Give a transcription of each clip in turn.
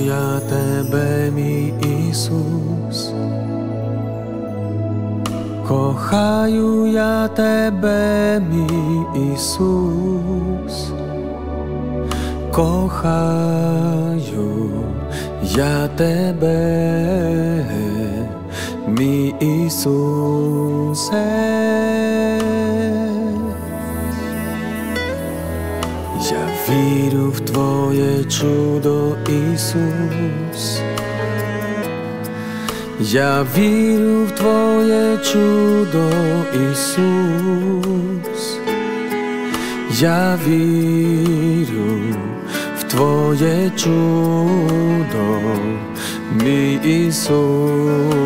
я тебе, мій Ісус, кохаю я тебе, мій Ісус, кохаю я тебе, мій Ісусе. Вірю в Твоє чудо, Ісус. Я вірю в Твоє чудо, Ісус. Я вірю в Твоє чудо, мій Ісусе.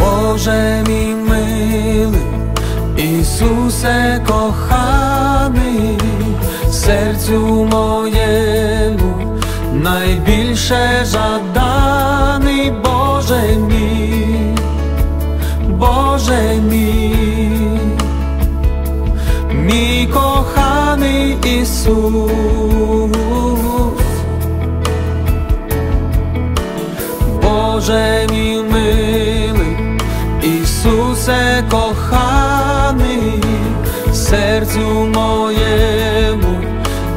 Боже мій милий, Ісусе коханий, серцю моєму найбільше жаданий, Боже мій, Боже мій, мій коханий Ісус. Серцю моєму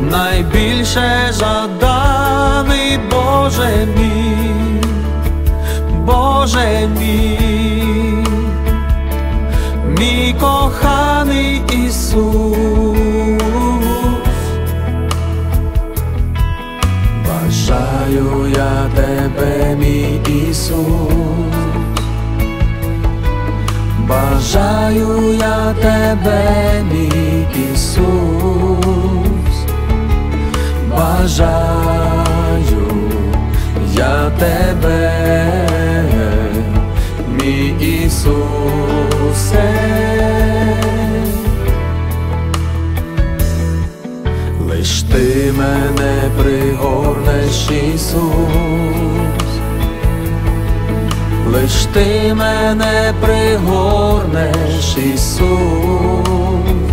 найбільше жаданий, Боже мій, Боже мій, мій коханий Ісус. Бажаю я тебе, мій Ісус, бажаю я тебе, мій бажаю я тебе, мій Ісусе. Лиш ти мене пригорнеш, Ісус, лиш ти мене пригорнеш, Ісус,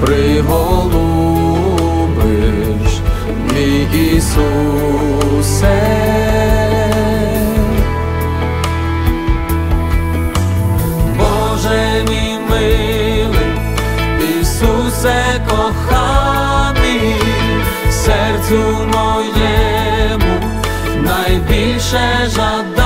приголубиш, мій Ісусе. Боже мій милий, Ісусе коханий, серцю моєму найбільше жаданий,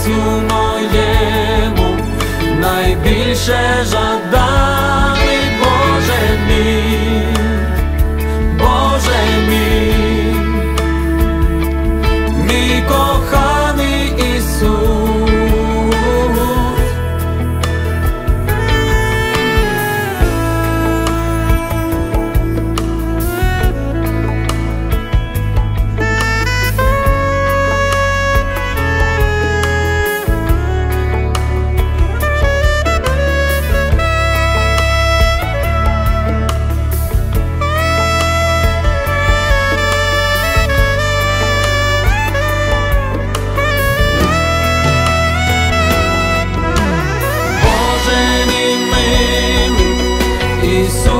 серцю моєму найбільше жаль. so